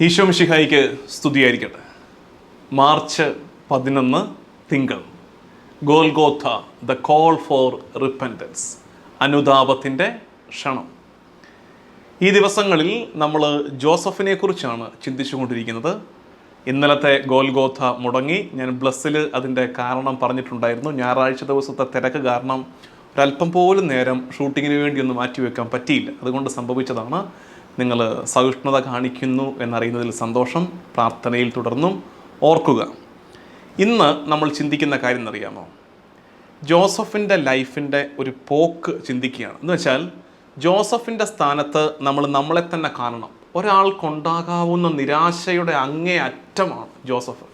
ഈശോ മിഷിഹായിക്ക് സ്തുതിയായിരിക്കട്ടെ. മാർച്ച് പതിനൊന്ന് തിങ്കൾ. Golgotha the call for repentance അനുതാപത്തിന്റെ ക്ഷണം. ഈ ദിവസങ്ങളിൽ നമ്മൾ ജോസഫിനെ കുറിച്ചാണ് ചിന്തിച്ചുകൊണ്ടിരിക്കുന്നത്. ഇന്നലത്തെ ഗോൽഗോഥ മുടങ്ങി. ഞാൻ ബ്ലസ്സിൽ അതിന്റെ കാരണം പറഞ്ഞിട്ടുണ്ടായിരുന്നു. ഞായറാഴ്ച ദിവസത്തെ തിരക്ക് കാരണം ഒരല്പം പോലും നേരം ഷൂട്ടിങ്ങിന് വേണ്ടി ഒന്ന് മാറ്റിവെക്കാൻ പറ്റിയില്ല. അതുകൊണ്ട് സംഭവിച്ചതാണ്. നിങ്ങൾ സഹിഷ്ണുത കാണിക്കുന്നു എന്നറിയുന്നതിൽ സന്തോഷം പ്രാർത്ഥനയിൽ തുടർന്നും ഓർക്കുക. ഇന്ന് നമ്മൾ ചിന്തിക്കുന്ന കാര്യം എന്നറിയാമോ? ജോസഫിന്റെ ലൈഫിന്റെ ഒരു പോക്ക് ചിന്തിക്കുകയാണ്. എന്ന് വെച്ചാൽ ജോസഫിന്റെ സ്ഥാനത്ത് നമ്മൾ നമ്മളെ തന്നെ കാണണം. ഒരാൾക്കുണ്ടാകാവുന്ന നിരാശയുടെ അങ്ങേ അറ്റമാണ് ജോസഫ്.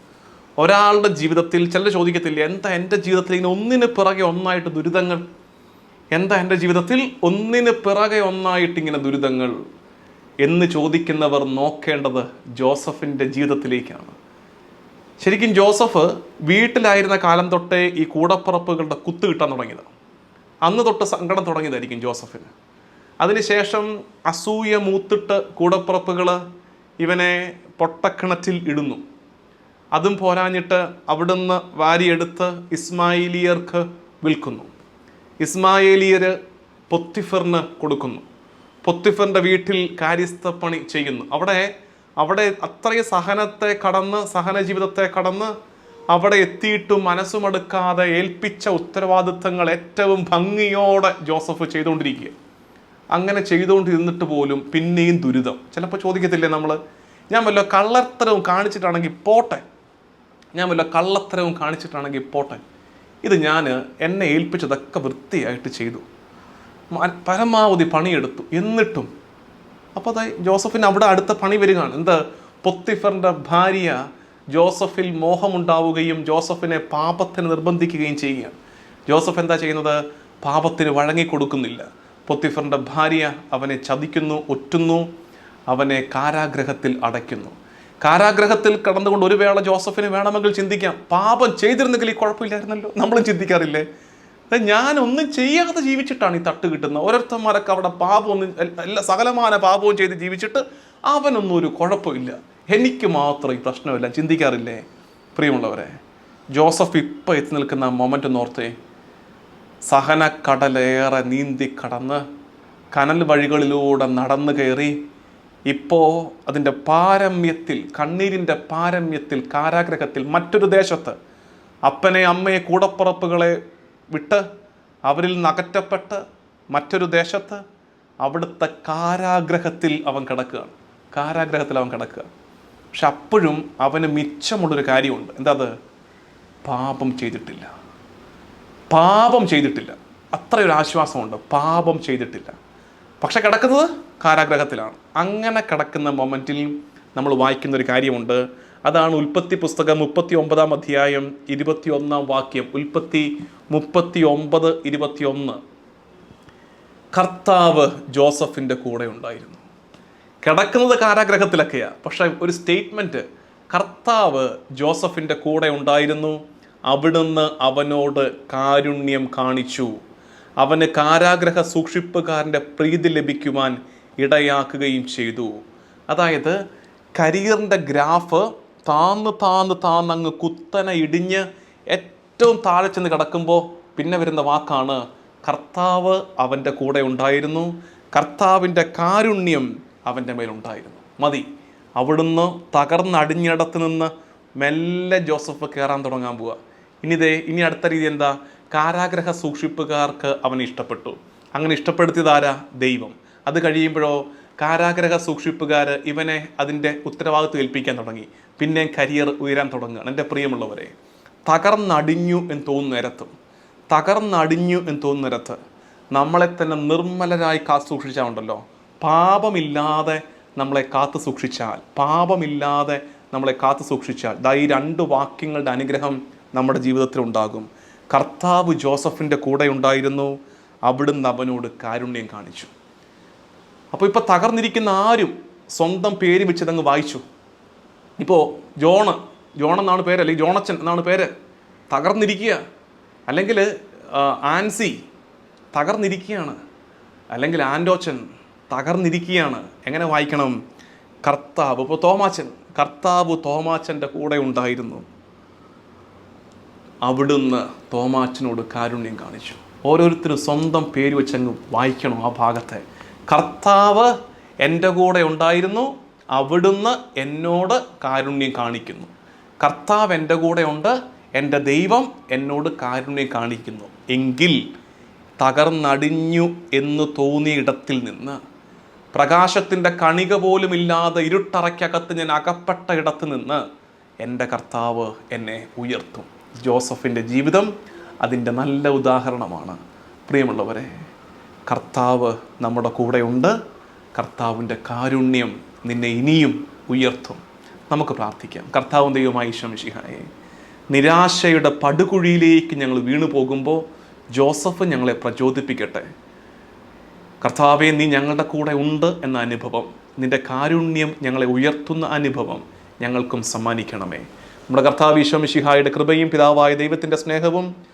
ഒരാളുടെ ജീവിതത്തിൽ ചിലർ ചോദിക്കത്തില്ല എന്താ എന്റെ ജീവിതത്തിൽ ഇങ്ങനെ ഒന്നിന് പിറകെ ഒന്നായിട്ട് ദുരിതങ്ങൾ? എന്താ എന്റെ ജീവിതത്തിൽ ഒന്നിന് പിറകെ ഒന്നായിട്ട് ഇങ്ങനെ ദുരിതങ്ങൾ? എന്ന് ചോദിക്കുന്നവർ നോക്കേണ്ടത് ജോസഫിന്റെ ജീവിതത്തിലേക്കാണ്. ശരിക്കും ജോസഫ് വീട്ടിലായിരുന്ന കാലം തൊട്ടേ ഈ കൂടപ്പുറപ്പുകളുടെ കുത്ത് കിട്ടാൻ തുടങ്ങിയത് അന്ന് തൊട്ട് സങ്കടം തുടങ്ങിയതായിരിക്കും ജോസഫിന്. അതിനുശേഷം അസൂയ മൂത്തിട്ട് കൂടപ്പുറപ്പുകൾ ഇവനെ പൊട്ടക്കിണറ്റിൽ ഇടുന്നു. അതും പോരാഞ്ഞിട്ട് അവിടുന്ന് വാരിയെടുത്ത് ഇസ്മായിലിയർക്ക് വിൽക്കുന്നു. ഇസ്മായേലിയർ പൊത്തിഫറിന് കൊടുക്കുന്നു. പൊത്തിഫറിന്റെ വീട്ടിൽ കാര്യസ്ഥ പണി ചെയ്യുന്നു. അവിടെ അവിടെ അത്രയും സഹനത്തെ കടന്ന് സഹന ജീവിതത്തെ കടന്ന് അവിടെ എത്തിയിട്ടും മനസ്സുമടുക്കാതെ ഏൽപ്പിച്ച ഉത്തരവാദിത്തങ്ങൾ ഏറ്റവും ഭംഗിയോടെ ജോസഫ് ചെയ്തുകൊണ്ടിരിക്കുക. അങ്ങനെ ചെയ്തുകൊണ്ടിരുന്നിട്ട് പോലും പിന്നെയും ദുരിതം. ചിലപ്പോൾ ചോദിക്കത്തില്ലേ നമ്മൾ ഞാൻ വല്ല കള്ളത്തരവും കാണിച്ചിട്ടാണെങ്കിൽ പോട്ടെ. ഞാൻ വല്ല കള്ളത്തരവും കാണിച്ചിട്ടാണെങ്കിൽ പോട്ടെ. ഇത് ഞാൻ എന്നെ ഏൽപ്പിച്ചതൊക്കെ വൃത്തിയായിട്ട് ചെയ്തു. പരമാവധി പണിയെടുത്തു. എന്നിട്ടും. അപ്പോൾ അതായി ജോസഫിന് അവിടെ അടുത്ത പണി വരികയാണ്. എന്ത്? പൊത്തിഫറിന്റെ ഭാര്യ ജോസഫിൽ മോഹമുണ്ടാവുകയും ജോസഫിനെ പാപത്തിന് നിർബന്ധിക്കുകയും ചെയ്യുകയാണ്. ജോസഫ് എന്താ ചെയ്യുന്നത്? പാപത്തിന് വഴങ്ങിക്കൊടുക്കുന്നില്ല. പൊത്തിഫറിന്റെ ഭാര്യ അവനെ ചതിക്കുന്നു ഒറ്റുന്നു അവനെ കാരാഗ്രഹത്തിൽ അടയ്ക്കുന്നു. കാരാഗ്രഹത്തിൽ കടന്നുകൊണ്ട് ഒരു വേള ജോസഫിന് വേണമെങ്കിൽ ചിന്തിക്കാം. പാപം ചെയ്തിരുന്നെങ്കിൽ ഈ കുഴപ്പമില്ലായിരുന്നല്ലോ. നമ്മളും ചിന്തിക്കാറില്ലേ? ഒന്നും ചെയ്യാതെ ജീവിച്ചിട്ടാണ് ഈ തട്ട് കിട്ടുന്നത്. ഓരോരുത്തന്മാരൊക്കെ അവിടെ പാപമൊന്നും എല്ലാ സകലമാന പാപവും ചെയ്ത് ജീവിച്ചിട്ട് അവനൊന്നും ഒരു കുഴപ്പമില്ല. എനിക്ക് മാത്രം ഈ പ്രശ്നമില്ല. ചിന്തിക്കാറില്ലേ? പ്രിയമുള്ളവരെ ജോസഫ് ഇപ്പം എത്തി നിൽക്കുന്ന മൊമെന്റ് ഓർത്തേ. കടലേറെ നീന്തി കടന്ന് കനൽ വഴികളിലൂടെ നടന്നു കയറി ഇപ്പോൾ അതിന്റെ പാരമ്യത്തിൽ കണ്ണീരിന്റെ പാരമ്യത്തിൽ കാരാഗ്രഹത്തിൽ മറ്റൊരു ദേശത്ത് അപ്പനെ അമ്മയെ കൂടപ്പുറപ്പുകളെ വിട്ട് അവരിൽ നകറ്റപ്പെട്ട് മറ്റൊരു ദേശത്ത് അവിടുത്തെ കാരാഗ്രഹത്തിൽ അവൻ കിടക്കുകയാണ്. കാരാഗ്രഹത്തിൽ അവൻ കിടക്കുക പക്ഷെ അപ്പോഴും അവന് മിച്ചമുള്ളൊരു കാര്യമുണ്ട്. എന്താ അത് പാപം ചെയ്തിട്ടില്ല. പാപം ചെയ്തിട്ടില്ല. അത്രയൊരു ആശ്വാസമുണ്ട്. പാപം ചെയ്തിട്ടില്ല. പക്ഷെ കിടക്കുന്നത് കാരാഗ്രഹത്തിലാണ്. അങ്ങനെ കിടക്കുന്ന മൊമെന്റിൽ നമ്മൾ വായിക്കുന്ന ഒരു കാര്യമുണ്ട്. അതാണ് ഉൽപ്പത്തി പുസ്തകം മുപ്പത്തി ഒമ്പതാം അധ്യായം ഇരുപത്തി ഒന്നാം വാക്യം. ഉൽപ്പത്തി മുപ്പത്തി ഒമ്പത് ഇരുപത്തി ഒന്ന് കർത്താവ് ജോസഫിന്റെ കൂടെ ഉണ്ടായിരുന്നു. കിടക്കുന്നത് കാരാഗ്രഹത്തിലൊക്കെയാണ് പക്ഷേ ഒരു സ്റ്റേറ്റ്മെന്റ് കർത്താവ് ജോസഫിന്റെ കൂടെ ഉണ്ടായിരുന്നു. അവിടുന്ന് അവനോട് കാരുണ്യം കാണിച്ചു. അവന് കാരാഗ്രഹ സൂക്ഷിപ്പുകാരന്റെ പ്രീതി ലഭിക്കുവാൻ ഇടയാക്കുകയും ചെയ്തു. അതായത് കരിയറിന്റെ ഗ്രാഫ് താന്ന് താന്ന് താന്ന് അങ്ങ് കുത്തനെ ഇടിഞ്ഞ് ഏറ്റവും താഴെ ചെന്ന് കിടക്കുമ്പോൾ പിന്നെ വരുന്ന വാക്കാണ് കർത്താവ് അവന്റെ കൂടെ ഉണ്ടായിരുന്നു. കർത്താവിന്റെ കാരുണ്യം അവന്റെ മേലുണ്ടായിരുന്നു മതി. അവിടുന്ന് തകർന്നടിഞ്ഞിടത്ത് നിന്ന് മെല്ലെ ജോസഫ് കയറാൻ തുടങ്ങാൻ പോവുക ഇനി ദേ ഇനി അടുത്ത രീതി എന്താ? കാരാഗ്രഹ സൂക്ഷിപ്പുകാർക്ക് അവനെ ഇഷ്ടപ്പെട്ടു. അങ്ങനെ ഇഷ്ടപ്പെടുത്തിയതാരാ ദൈവം. അത് കഴിയുമ്പോഴോ കാരാഗ്രഹ സൂക്ഷിപ്പുകാർ ഇവനെ അതിന്റെ ഉത്തരവാദിത്വം ഏൽപ്പിക്കാൻ തുടങ്ങി. പിന്നെ കരിയർ ഉയരാൻ തുടങ്ങുകയാണ്. എന്റെ പ്രിയമുള്ളവരെ തകർന്നടിഞ്ഞു എന്ന് തോന്നുന്ന നേരത്തും തകർന്നടിഞ്ഞു എന്ന് തോന്നുന്ന നേരത്ത് നമ്മളെ തന്നെ നിർമ്മലരായി കാത്തു സൂക്ഷിച്ചാൽ ഉണ്ടല്ലോ. പാപമില്ലാതെ നമ്മളെ കാത്തു സൂക്ഷിച്ചാൽ പാപമില്ലാതെ നമ്മളെ കാത്തു സൂക്ഷിച്ചാൽ ദാ ഈ രണ്ട് വാക്യങ്ങളുടെ അനുഗ്രഹം നമ്മുടെ ജീവിതത്തിൽ ഉണ്ടാകും. കർത്താവ് ജോസഫിന്റെ കൂടെ ഉണ്ടായിരുന്നു. അവിടുന്ന് അവനോട് കാരുണ്യം കാണിച്ചു. അപ്പോൾ ഇപ്പോൾ തകർന്നിരിക്കുന്ന ആരും സ്വന്തം പേര് വെച്ചതങ്ങ് വായിച്ചു. ഇപ്പോൾ ജോണ് ജോൺ എന്നാണ് പേര് അല്ലെങ്കിൽ ജോണച്ചൻ എന്നാണ് പേര്. തകർന്നിരിക്കുക. അല്ലെങ്കിൽ ആൻസി തകർന്നിരിക്കുകയാണ്. അല്ലെങ്കിൽ ആൻഡോച്ചൻ തകർന്നിരിക്കുകയാണ്. എങ്ങനെ വായിക്കണം? കർത്താവ് ഇപ്പോൾ തോമാച്ചൻ കർത്താവ് തോമാച്ചന്റെ കൂടെ ഉണ്ടായിരുന്നു. അവിടുന്ന് തോമാച്ചനോട് കാരുണ്യം കാണിച്ചു. ഓരോരുത്തരും സ്വന്തം പേര് വെച്ചങ്ങ് വായിക്കണം ആ ഭാഗത്തെ. കർത്താവ് എന്റെ കൂടെ ഉണ്ടായിരുന്നു അവിടുന്ന് എന്നോട് കാരുണ്യം കാണിക്കുന്നു. കർത്താവ് എന്റെ കൂടെ ഉണ്ട് എന്റെ ദൈവം എന്നോട് കാരുണ്യം കാണിക്കുന്നു. എങ്കിൽ തകർന്നടിഞ്ഞു എന്ന് തോന്നിയ ഇടത്തിൽ നിന്ന് പ്രകാശത്തിന്റെ കണിക പോലും ഇല്ലാതെ ഇരുട്ടറയ്ക്കകത്ത് ഞാൻ അകപ്പെട്ട ഇടത്ത് നിന്ന് എന്റെ കർത്താവ് എന്നെ ഉയർത്തും. ജോസഫിന്റെ ജീവിതം അതിന്റെ നല്ല ഉദാഹരണമാണ്. പ്രിയമുള്ളവരെ കർത്താവ് നമ്മുടെ കൂടെയുണ്ട്. കർത്താവിന്റെ കാരുണ്യം നിന്നെ ഇനിയും ഉയർത്തും. നമുക്ക് പ്രാർത്ഥിക്കാം. കർത്താവും ദൈവമായി ശംഷിഹായെ നിരാശയുടെ പടുകുഴിയിലേക്ക് ഞങ്ങൾ വീണു പോകുമ്പോൾ ജോസഫ് ഞങ്ങളെ പ്രചോദിപ്പിക്കട്ടെ. കർത്താവെ നീ ഞങ്ങളുടെ കൂടെ ഉണ്ട് എന്ന അനുഭവം നിന്റെ കാരുണ്യം ഞങ്ങളെ ഉയർത്തുന്ന അനുഭവം ഞങ്ങൾക്കും സമ്മാനിക്കണമേ. നമ്മുടെ കർത്താവ് ഈശ്വമിഷിഹായുടെ കൃപയും പിതാവായ ദൈവത്തിന്റെ സ്നേഹവും